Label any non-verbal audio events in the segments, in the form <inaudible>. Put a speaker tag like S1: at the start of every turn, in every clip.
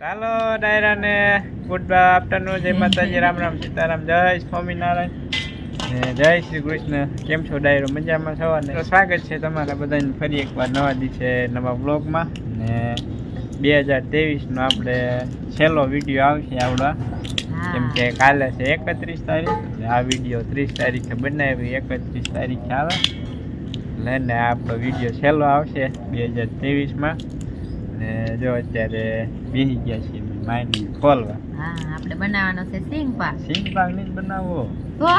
S1: ચાલો ડાયરાને good afternoon જય માતાજી રામ રામ સીતારામ જય સ્વામિનારાયણ. ને જય શ્રી કૃષ્ણ. કેમ છો ડાયરો? મજામાં છો અને સ્વાગત છે તમારા બધાને ફરી એકવાર નવા દિવસે નવા બ્લોગમાં ને બે હજાર ત્રેવીસનો આપણે છેલ્લો વીડિયો આવશે આવડા. કેમ કે કાલે છે એકત્રીસ તારીખ. આ વીડિયો ત્રીસ તારીખે બનાવી એકત્રીસ તારીખે આવે. એટલે આપણો વીડિયો છેલ્લો આવશે બે હજાર ત્રેવીસમાં. ને જો અત્યારે બેસી ગયા છીએ માઇન્ડ ખોલવા.
S2: હા આપણે બનાવવાનો છે સિંગ પાક.
S1: સિંગ પાક
S2: તો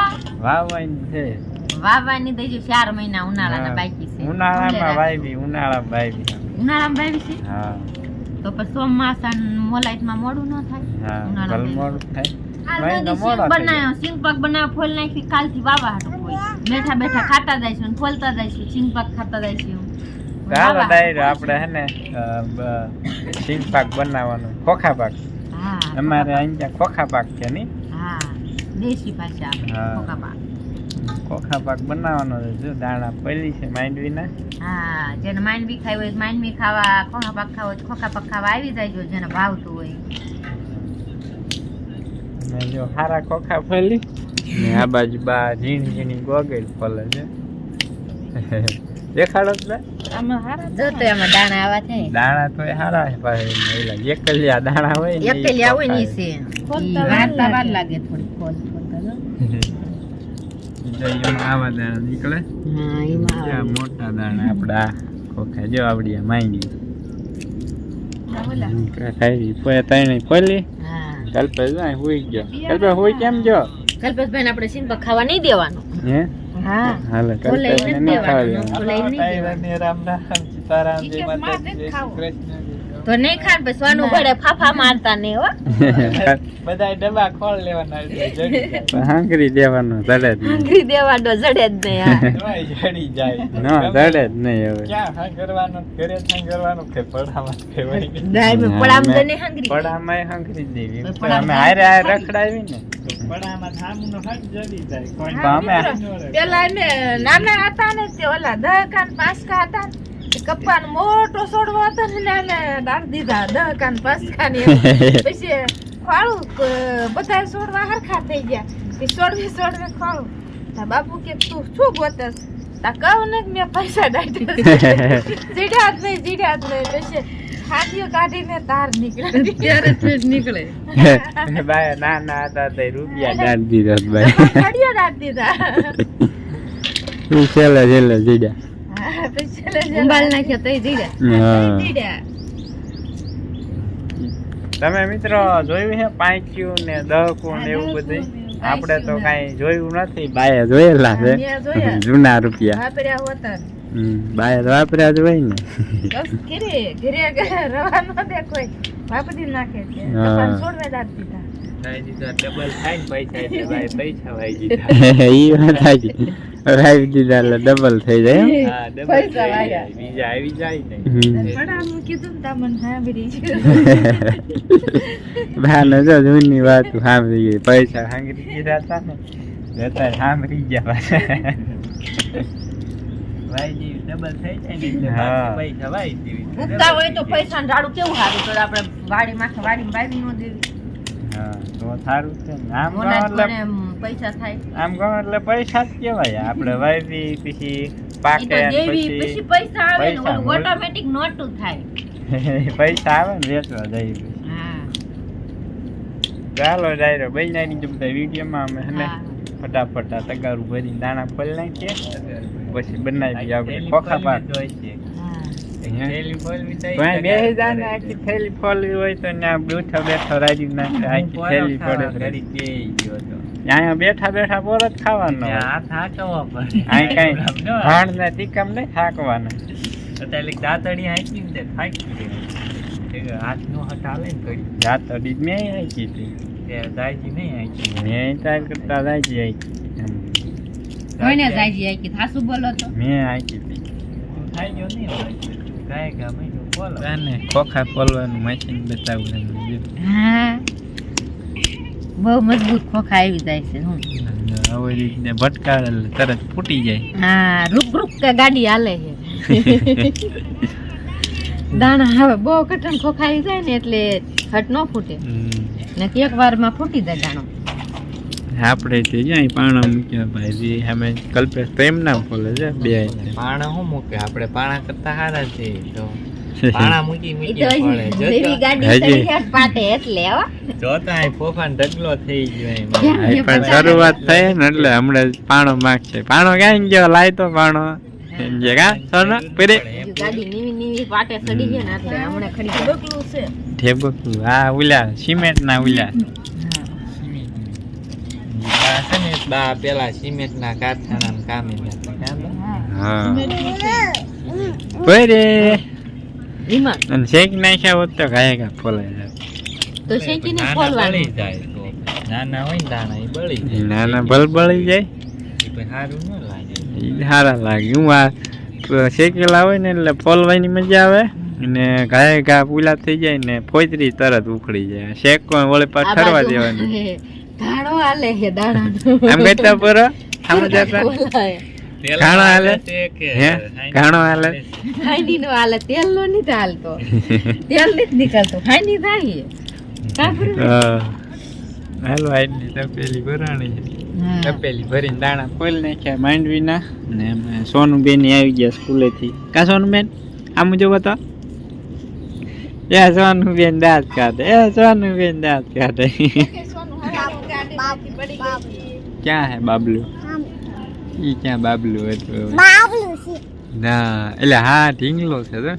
S1: વાવવાની છે.
S2: વાવવાની તો હજુ ચાર મહિના ઉનાળાના બાકી છે.
S1: ઉનાળામાં વાવી ઉનાળામાં વાવી
S2: ઉનાળામાં વાવી છે
S1: હા.
S2: તો પછી ચોમાસા મોલાઈટમાં મોડું ન થાય? ઉનાળામાં
S1: થાય. મોડો
S2: સિંગ બનાવ્યો. ફોલ નાખી કાલથી વાવા હાટું હોય. બેઠા બેઠા ખાતા જઈશું અને ફોલતા જઈશું સિંગપાક ખાતા જઈશું.
S1: ચાલો ડાયરો આપણે હે ને સિંગ પાક બનાવવાનો. ખોખા પાક.
S2: હા
S1: અમારે અહીંયા ખોખા પાક છે નહીં
S2: દેશી ભાષા ખોખા પાક.
S1: ખોખા પાક બનાવવાનો છે જો દાણા પહેલી છે માંડવીના.
S2: હા જેને બી ખાવી હોય માઇન્ડ ખાવા ખોખા પાક ખાવા હોય ખોખા પાક ખાવા આવી જાય જેને ભાવતું હોય.
S1: જો હારા ખોખા ફેલી ને આ બાજુ બા ઝીણી ઝીણી ગોગેલ ફલે છે. <laughs> દેખાડો તો બા.
S2: જો દાણા આવા છે
S1: દાણા તો હારા છે પાછા એકલિયા દાણા હોય ને ઈ
S2: એકલી આવે છે.
S3: ખોલતા વાર લાગે.
S2: લાગે થોડી ખોલ ખોલતા જો.
S1: ઈ જો એમાં આવા દાણા નીકળે.
S2: હા એમાં
S1: મોટા દાણા આપડા? ખોખા જો આવડી માંડી. ખાઈ પોએ તઈને ખોલી
S2: હા.
S1: કલ્પે હુઈ ગયો. કલ્પે હુઈ કેમ ગયો?
S2: કલ્પેશભાઈ આપણે સિંગ ખાવા નહીં દેવાનું.
S1: હે?
S2: હા.
S1: હાલે
S2: ખોલાઈ
S1: કલ્પે
S2: નથી
S1: નહીં
S2: દેવાનું,
S1: ખાવા.
S2: ખોલાઈ નહીં
S1: દેવાનું. રામ રામ સીતારામ જય
S3: ઈ કે મારે
S1: માતાજી
S3: નથી
S1: જય શ્રી
S3: ખાવું.
S1: કૃષ્ણ.
S2: તો નહીં ખાન પછી સ્વાનું ભરે ફાફા મારતા નહીં હો. <laughs>
S1: બધા ડબ્બા ખોલ લેવાના હાંગરી દેવાનો જડે જ
S2: હાંગરી દેવાનો જડે જ નહીં <laughs>
S1: જડી જાય. ના જડે જ નહીં હવે. ક્યાં હાંગરવાનું ઘરે જ કે પડામાં કે વળી
S2: દાય મેં તો નહીં હાંગરી.
S1: પડામાં હાંગરી દેવી અમે હારે હારે રખડાવી ને
S3: પેલા અમે નાના હતા ને તે ઓલા દહ કાન પાંચ હતા ને, મોટો સોડવો હતો ને એને દાળ દીધા દહ કાન પાંચ કાન એમ. <laughs> પછી ખવાળું ક- બધા સોડવા હરખા થઈ ગયા. તે સોડવે છોડવે ખવાળું તા બાપુ કે તું શું ગોતસ? તા કહું ને મેં પૈસા દાઢી જીડ્યા જ નહીં જીડ્યા જ નહીં. પછી ખાંડીઓ કાઢીને તાર નીકળે.
S2: ત્યારે જ નીકળે.
S1: બાય ના ના હતા તે રૂપિયા દાન દીધા બાય
S3: ખાડીઓ દાઢ દીધા.
S1: તું છેલ્લે છેલ્લે જીડ્યા. તમે મિત્રો જોયું છે પાંચ્યું ને દહકું ને એવું બધું? આપણે તો કઈ જોયું નથી. બાય જોયેલા. છે. જૂના રૂપિયા. બાય તો વાપર્યા જ હોય ને.
S3: બસ ઘરે ઘરે રવા ન દે કોઈ વાપરી નાખે છે.
S1: હા.
S3: છોડવે દાદ દીધા.
S1: ડબલ <laughs> થઈ જાય. બીજા આવી જાય ભાને જો જૂની વાત સાંભળી ગઈ. પૈસા સાંભળી ગયા હતા ને. સાંભળી ગયા પાછા હા.
S2: ઉગતા હોય તો પૈસા કેવું સારું તો આપણે વાડી માથે વાડી વાવી નો દેવી.
S1: હા તો સારું છે આમ કહો
S2: મોલા
S1: એટલે
S2: કોને પૈસા થાય.
S1: આમ એટલે પૈસા જ કહેવાય. આપણે વાવી પછી પાકે
S2: પછી
S1: પછી
S2: પૈસા આવે ને. ઓટોમેટિક નોટું થાય. <laughs>
S1: પૈસા આવે ને વેચવા જઈએ ચાલો ડાયરો બનાવી દીધું બધા વિડીયોમાં અમે ને. ફટાફટ આ તગારું ભરી દાણા ફોલી નાખીએ. પછી બનાવી આપણે ખોખા પાક
S2: હા.
S1: બેસી જાય ને આખી થેલી ફોલવી હોય તો ત્યાં બેઠા બેઠા રાજી નાખે આખી થેલી પડે અહીંયા બેઠા બેઠા પોર જ ખાવાનો. અહીં કઈ ભાણ ને તીકમ નહીં થાકવાના જાત અડી મેં હાકી હતી. મેં તાર કરતા રાજી હાકી
S2: કોઈને જાય છે થાસુ બોલો તો.
S1: મેં હાકી હતી તને ખોખા ખોલવાનું મશીન બતાવું
S2: હા. બહુ મજબૂત ખોખા આવી જાય છે હું.
S1: હવે રીતે ભટકાવે એટલે તરત ફૂટી જાય.
S2: હા રૂપ રૂપ કે ગાડી હાલે છે. <laughs> દાણા હવે બહુ કટન ખોખાઈ જાય ને એટલે હટ ન ફૂટે. ને એક વારમાં ફૂટી જાય દાણો
S1: આપણે તે જાય પાણા મૂક્યા ભાઈ અમે કલ્પેશ પ્રેમ નામ બોલે છે બે
S4: પાણા શું મૂકે? આપણે પાણા કરતા સારા છે તો. પાણા મૂકી મૂકી પડે
S2: જેવી ગાડી
S1: હજી.
S2: ચડી હેઠ પાટે એટલે હો.
S4: જોતા અહીં ફોફાનો ઢગલો થઈ ગયો એમ.
S1: પણ શરૂઆત થઈ ને એટલે હમણાં પાણો માગશે. પાણો ક્યાં ગયો? લાય તો પાણો. એમ કે કા? સોનો પરે.
S2: ગાડી નીવી નીવી પાટે ને એટલે હમણાં.
S3: છે.
S1: હા સિમેન્ટ ના
S4: બા પેલા કામે?
S1: હા. અને શેક નાખ્યા હોત તો ગાય ગા ફોલાય
S2: તો શેકીને
S4: નાના
S2: ખોલવાનું
S4: બળી જાય તો નાના હોય ને દાણા એ બળી જાય.
S1: નાના ના ભલ બળી જાય
S4: સારું ન લાગે.
S1: સારા લાગે. હું આ શેકેલા હોય ને એટલે ફોલવાની મજા આવે. અને ઘાય ઘા પૂલા થઈ જાય ને ફોતરી તરત ઉખડી જાય. શેકવા વળે પાછ ઠરવા દેવાની.
S2: દાણો હાલે હે દાણા
S1: આમ કહેતા પર. આમ જતા ઘાણો હાલે? હે? ઘાણો હાલે.
S2: હાંડી નો હાલે તેલ નો નથી હાલતો. <laughs> તેલ નથી નીકળતો હાંડી થાય. કાપડ
S1: હા. હાલો આટલી તપેલી ભરાણી છે. તપેલી ભરીને દાણા ફોલ નાખ્યા માંડવીના ને. સોનુબેન સોનું બેન આવી ગયા સ્કૂલેથી. કા સોનુબેન? આમ જોવો તો એ સોનુબેન દાંત કાઢે એ સોનુબેન દાંત કાઢે. ક્યાં હે બાબલું? ઈ ક્યાં બાબલું હતું? ના એટલે હા ઢીંગલો છે તો.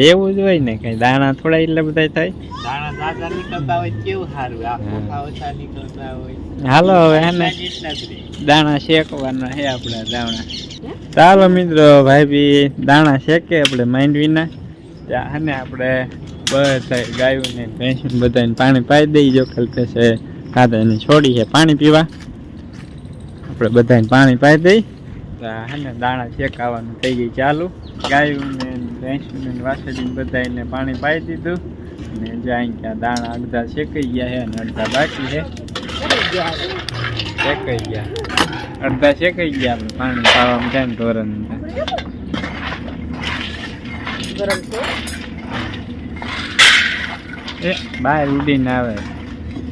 S1: એવું જ હોય ને કઈ. દાણા થોડા એટલે બધા થાય. હા. હાલો હવે હે. દાણા શેકવાના છે આપણા દાણા. ચાલો મિત્રો ભાઈ બી દાણા શેકે આપણે માંડવીના. ત્યાં ગાયું ને આપણે બધા ને ભેંસુને બધાને પાણી પાઈ દઈ જો કલ્પેશે ખાધા છોડી છે. પાણી પીવા. આપણે બધાને પાણી પાઈ દઈ. ને દાણા શેકાવાનું થઈ ગઈ ચાલુ. ગાયોને ભેંસુને વાસળીને બધાને પાણી પાઈ દીધું. ને જ્યાં ક્યાં દાણા અડધા શેકાઈ ગયા છે અને અડધા બાકી છે શેકાઈ ગયા. અડધા શેકાઈ ગયા આપણે પાણી પાવામાં જાય ને
S2: ધોરણ
S1: એ બહાર ઉડીને આવે.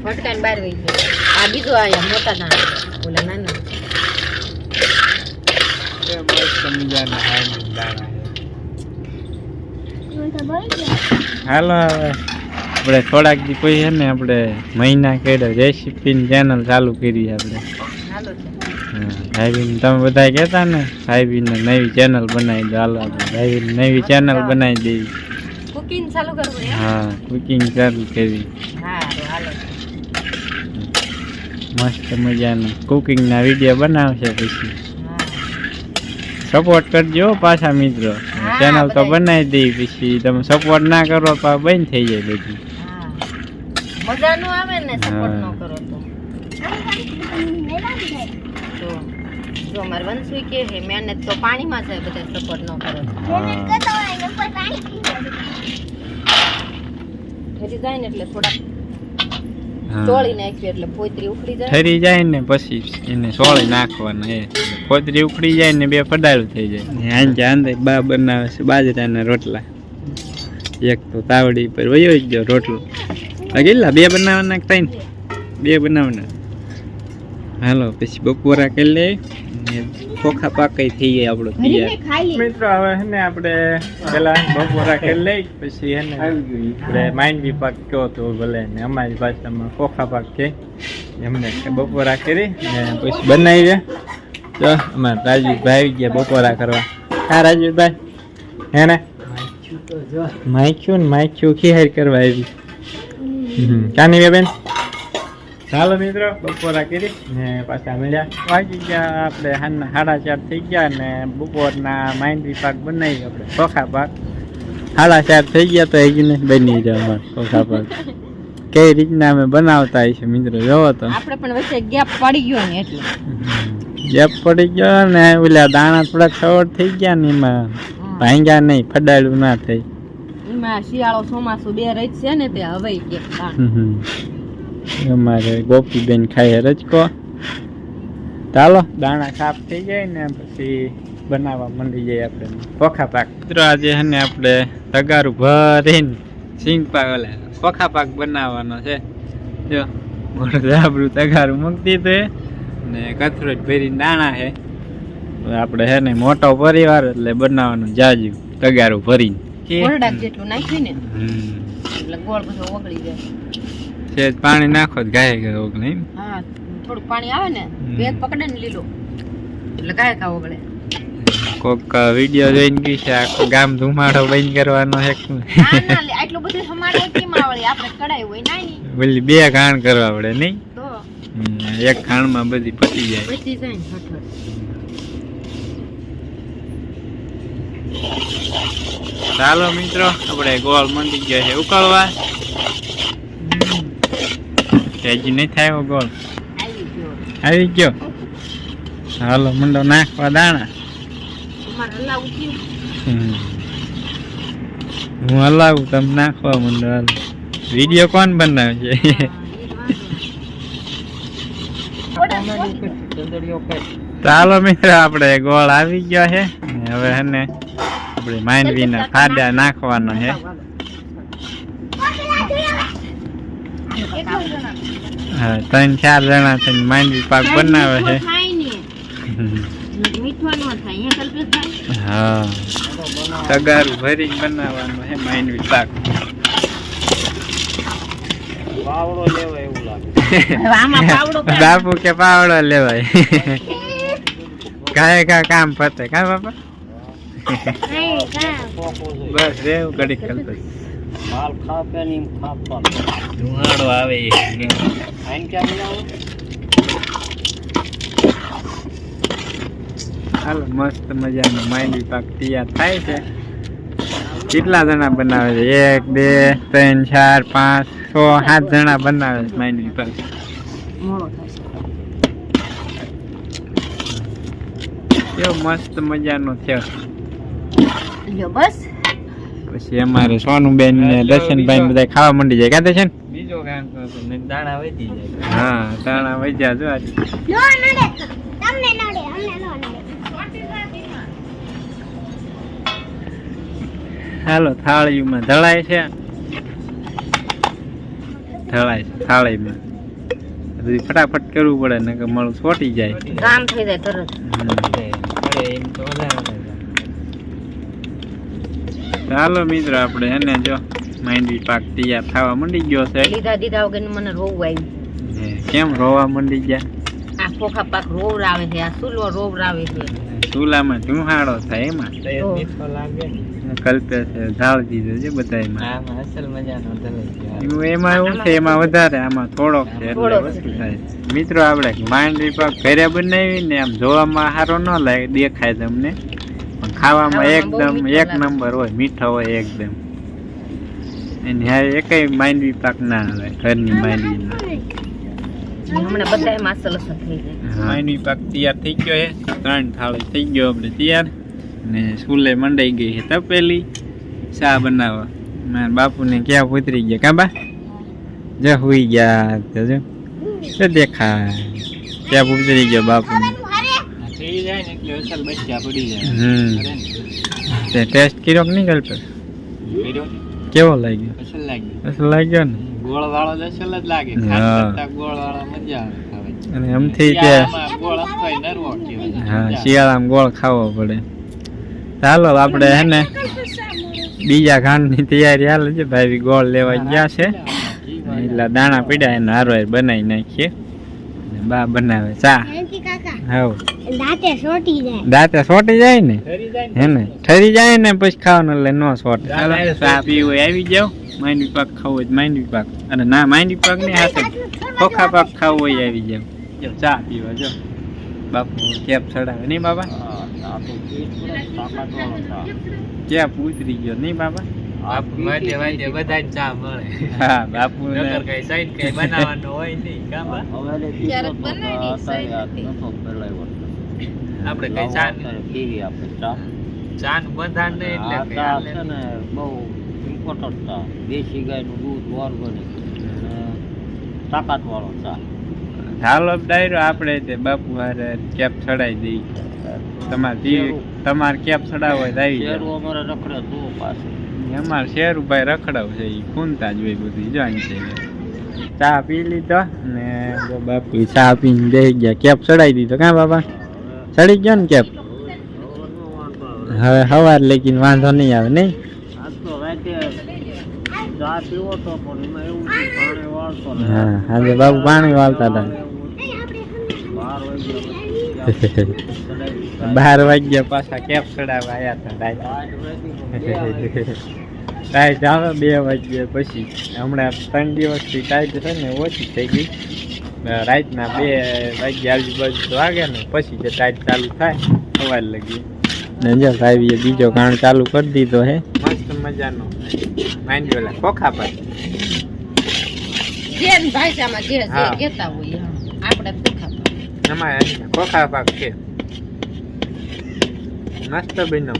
S2: ફટકાને બહાર વહી ગયો. આ બીજો આયા મોટા દાણા. ઓલા નાના.
S1: એ મસ્ત મજાના હાઈના દાણા છે. હાલો હવે આપણે થોડાક દી પછી છે ને આપણે મહિના કેડે રેસીપીની ચેનલ ચાલુ કરી આપણે. ભાઈબીન તમે બધા કહેતા ને ભાઈબીને નવી ચેનલ બનાવી દો હાલો આપણે. ભાઈબીન નવી ચેનલ બનાવી દેવી
S2: કુકિંગ ચાલુ કરવું
S1: હા કુકિંગ ચાલુ કરી. મસ્ત મજાનું કુકિંગના વીડિયો બનાવશે પછી. સપોર્ટ કરજો પાછા મિત્રો. ચેનલ તો બનાવી દઈ પછી તમે સપોર્ટ ના કરો તો બંધ થઈ જાય બધી.
S2: હા. મજા નો આવે ને સપોર્ટ. ન કરો તો. તો જો અમારે વંશુ કે હે મહેનત તો પાણીમાં જાય બધા સપોર્ટ ન કરો તો. ફરી જાય ને એટલે થોડા
S1: હા.
S2: ચોળી નાખ્યું એટલે પોતરી ઉખડી જાય.
S1: ઠરી જાય ને પછી એને સોળી નાખવાના એ. કોતરી ઉખડી જાય ને બે પડાયું થઈ જાય. ને આંજે આંદે બા બનાવે છે બાજરાના રોટલા. એક તો તાવડી પર વયો જ ગયો રોટલો. આ કેટલા? બે બનાવવાના ત્રણ? બે બનાવવાના. હાલો પછી બપોરા કરી લે પાક પાકઈ થઈ જાય આપણો તૈયાર. મિત્રો હવે હે ને આપણે પેલા બપોરા કરી <laughs> લઈ પછી હે ને આપણે માંડવી પાક કયો તો ભલે ને અમારી ભાષામાં ચોખા પાક કે. એમને બપોરા કરી ને પછી બનાવી તો અમારા રાજવીભાઈ આવી ગયા બપોરા કરવા. હા રાજુભાઈ. હે ને? માખ્યું ને માખ્યું ખીહાર કરવા આવી. હમ. કાની બેન ચાલો મિત્રો બપોરા કરી ને પાછા મળ્યા. વાગી ગયા આપણે હાલના સાડા ચાર થઈ ગયા ને બપોરના માંડવી પાક બનાવી આપણે ચોખા પાક. સાડા ચાર થઈ ગયા તો હજી નથી બની જાય અમારે ચોખા પાક. કઈ રીતના અમે બનાવતા હશે મિત્રો જોવો તો.
S2: આપણે પણ વચ્ચે ગેપ પડી ગયો ને એટલે.
S1: ગેપ પડી ગયો ને ઓલા દાણા થોડાક સવડ થઈ ગયા ને એમાં ભાંગ્યા નહીં ફડાયેલું ના થઈ.
S2: એમાં શિયાળો ચોમાસું બે રહી છે ને તે હવે કે.
S1: અમારે ગોપીબેન ખાઈ રચકો ચાલો દાણા સાફ થઈ જાય ને પછી બનાવવા મંડી જાય આપણે. ખોખા પાક. મિત્રો આજે છે ને આપણે તગારું ભરીને સિંગ પાક ઓલે ખોખા પાક બનાવવાનો છે. જો જાબરું તગારું મૂકી દીધું છે ને કથરોટ ભરી દાણા છે. આપણે છે ને મોટો પરિવાર એટલે બનાવવાનું જાજુ તગારું ભરીને.
S2: જેટલું નાખ્યું ને એટલે ગોળ બધો ઓગળી જાય.
S1: સેજ પાણી નાખો તો ગાય ગાય ઓગળે.
S2: હા થોડું પાણી આવે ને. ભેજ પકડે ને લીલો. એટલે ગાય કા ઓગળે.
S1: કોક વિડિયો જોઈને ગઈ છે આખો ગામ ધુમાડો બંધ કરવાનો છે.
S2: આટલું બધું સમાડે કેમ આવડે આપણે કડાઈ હોય નાની
S1: બોલી બે ખાણ કરવા પડે નહીં એક ખાણમાં બધી પતી જાય. ચાલો મિત્રો આપણે ગોળ મંડી ગયા છે ઉકળવા. કે હજી નહીં થાય ગોળ
S2: આવી ગયો.
S1: હાલો મંડો નાખવા દાણા. હું હલાવું તમે નાખવા મંડો હાલ. વીડિયો કોણ બનાવે છે <laughs> ચાલો મિત્રો આપણે ગોળ આવી ગયો છે. હવે હે ને આપણે માંડવીના ફાડા નાખવાનો છે. હા ત્રણ ચાર જણા છે માંડવી પાક બનાવે છે. હા. તગારું ભરીને બનાવવાનું છે માંડવી પાક.
S4: પાવડો લેવા એવું લાગે. <laughs>
S2: હવે આમાં પાવડો ક્યાં?
S1: બાપુ કે પાવડો લેવાય. કાય કા કામ પતે. કા બાપા? બસ રેવું ઘડીક કરતો
S4: માલ ખાપે ને એમ ખાપવા ધુમાડો આવે આઈન ક્યાં લાવો
S1: હાલો મસ્ત મજાનો માંડવી પાક તૈયાર થાય છે. કેટલા જણા બનાવે છે? એક બે ત્રણ ચાર પાંચ છ સાત જણા બનાવે છે માંડવી પાક. કેવો મસ્ત મજાનો થયો
S2: બસ.
S1: પછી અમારે સોનુબેન ને દર્શનભાઈ ને બધા ખાવા મંડી જાય કાં દર્શન
S4: બીજો કામ દાણા વધી જાય.
S1: હા તાણા વૈજા જો આજે હાલો થાળીમાં ધળાય છે. ધળાય છે થાળીમાં. બધી ફટાફટ કરવું પડે ને કે મળું છોટી જાય.
S2: કામ થઈ જાય તરત.
S4: એમ તો વધારે
S1: ચાલો મિત્રો આપણે એને જો માંડવી પાક તૈયાર થવા મંડી ગયો છે.
S2: લીધા દીધા વગર મને રોવું આવ્યું.
S1: કેમ રોવા મંડી ગયા?
S2: આ પોખા પાક રોવ આવે છે આ સુલો રોવ આવે છે.
S1: સુલામાં ધુહાડો થાય એમાં.
S4: તો મીઠો લાગે
S1: કલ્પે છે દીધો
S4: અસલ મજાનો
S1: એમાં એમાં એવું છે એમાં વધારે આમાં થોડોક છે એટલે વસ્તુ થાય. મિત્રો આપણે માંડવી પાક ઘરે બનાવી ને આમ જોવામાં સારો ન લાગે દેખાય તમને. ખાવામાં એકદમ એક નંબર હોય મીઠા હોય એકદમ. એની હા એકેય માંડવી પાક ના આવે ઘરની માંડવી
S2: હમણાં બધા થઈ જાય.
S1: માંડવી પાક તૈયાર થઈ ગયો છે ત્રણ થાળી થઈ ગયો આપણે તૈયાર. ને સ્કૂલે મંડાઈ ગઈ છે તપેલી. ચા બનાવવા. મારા બાપુને ક્યાં ઉતરી ગયા કાબા જે હુઈ ગયા તો જો. દેખાય. ક્યાં ઉતરી ગયો બાપુને?
S4: થઈ જાય ને એટલે અસલ બચ્ચા પડી જાય.
S1: હમ. તે ટેસ્ટ કર્યો કે નહીં કરતો કેવો લાગ્યો?
S4: અસલ લાગ્યું.
S1: અસલ લાગ્યો ને?
S4: ગોળ વાળો અસલ જ લાગે.
S1: હા.
S4: ગોળ વાળો મજા આવે
S1: અને આમથી તે
S4: શિયાળામાં ગોળ આપવાય નરવો
S1: હા શિયાળામાં ગોળ ખાવો પડે. ચાલો આપણે હે ને બીજા ઘાણની તૈયારી હાલે છે. ભાઈ ગોળ લેવા ગયા છે. એટલા દાણા પીડા એને હારો બનાવી નાખીએ. બા બનાવે ચા.
S5: દાંતે સોટી જાય.
S1: દાંતે સોટી જાય ને?
S4: જાય ને
S1: હે ને? ઠરી જાય ને પછી ખાવાનું એટલે નો સોટે. ચાલો, ચા પીવું હોય આવી જાવ માંડવી પાક ખાવું હોય માંડવી પાક. અને ના માંડવી પાકની હાથે ખોખા પાક ખાવું હોય આવી જાવ જો ચા પીવા જો બાપુ કેપ ચડાવે નહીં બાબા. કેપ ઉતરી ગયો નહીં બાબા?
S4: બાપુ બધાને ચા મળે.
S1: હા બાપુ
S4: નકર કઈ સાઈડ કઈ બનાવવાનું હોય નહીં કાં બા?
S3: ક્યારેક બનાવી.
S4: આપણે કઈ ચા ચા? નું બંધાણ નહીં એટલે તાકાત વાળો ચા
S1: હાલો ડાયરો આપણે તે બાપુ હારે કેપ ચડાવી દઈ તમારે તમારે કેપ ચડાવવો આવી જાય
S6: અમારે રખડે તું પાછું.
S1: અમારે શેરુભાઈ રખડાવ છે એ ખૂનતા જ હોય બધું જોઈન છે ચા પી લીધો ને બાપુ ચા પીને બેસી ગયા. કેપ ચડાવી દીધો કાં બાપા? ચડી ગયો ને કેપ? હવે સવાર લેકીને વાંધો નહીં આવે, નહીં?
S6: આજ તો પણ વાળતો
S1: હતા
S6: બાર વાગ્યા પછી
S1: કેપ ચડાવવા આવ્યા હતા ટાઈટ આવે બે વાગ્યા પછી. હમણાં ત્રણ દિવસથી ટાઈટ છે ને ઓછી થઈ ગઈ. રાતના બે વાગ્યા આજુબાજુ વાગે ને પછી જે ટાઈટ ચાલુ થાય સવાર લગી. ને જો ભાઈએ બીજો કાણ ચાલુ કરી દીધો હે. મસ્ત મજાનો. માંડ્યો ઓલા ખોખા પર.
S2: જે ભાષામાં જે કહેતા હોય આપણે
S1: ખોખા પાક છે. મસ્ત બન્યો.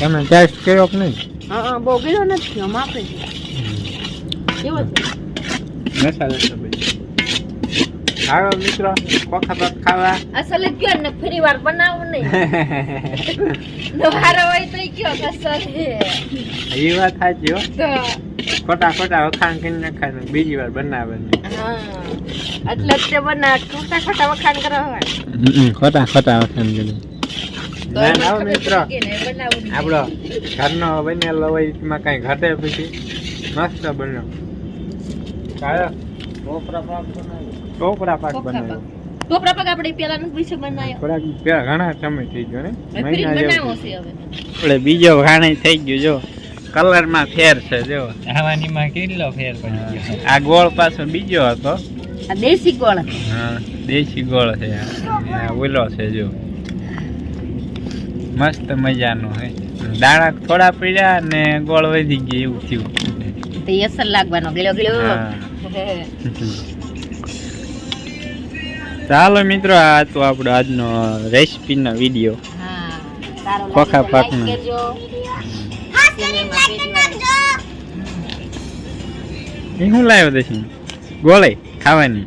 S1: તમે ટેસ્ટ કર્યો કે નહીં?
S2: હા હા બહુ ગીરો નથી આમ છે. કેવો છે?
S1: મસાલા છે ભાઈ. હાલો મિત્રો પાક ખાવા.
S2: અસલ જ કયો ને ફરી વાર બનાવું નહીં <laughs> નવારો હોય તો કયો અસલ છે.
S1: એ વાત સાચી હો.
S2: તો
S1: ખોટા ખોટા વખાણ કરી નાખવાનું બીજી વાર બનાવવાની.
S2: હા એટલે જ તે બના ખોટા ખોટા વખાણ કરવા હોય.
S1: ખોટા ખોટા વખાણ કરી. ના ના મિત્રો. આપણો ઘરનો બનેલો હોય એમાં કઈ ઘટે પછી. મસ્ત બન્યો. ચાલો
S6: ટોપરા પાક બનાવી
S1: ટોપરા પાક બનાવ્યો.
S2: ટોપરા પાક આપણે પેલા નું વિશે બનાવ્યો
S1: થોડાક પેલા ઘણા સમય થઈ ગયો ને. મહિના જેવો આપણે બીજો ઘાણી થઈ ગયો જો. કલરમાં ફેર છે જો.
S6: આવાનીમાં કેટલો ફેર પડી ગયો?
S1: આ ગોળ પાછો બીજો હતો.
S2: આ દેશી ગોળ.
S1: હા દેશી ગોળ છે. આ. આ ઓલો છે જો. મસ્ત મજાનું હે. દાણા થોડા પીડ્યા ને ગોળ વધી ગઈ એવું થયું.
S2: તો અસર લાગવાનો ગળ્યો ગળ્યો
S1: ચાલો <laughs> મિત્રો આ તો આપણો આજનો રેસીપીનો વીડિયો.
S2: હા
S1: ખોખા પાકનો. એ શું લાવ્યો દે ગોળે ખાવાની.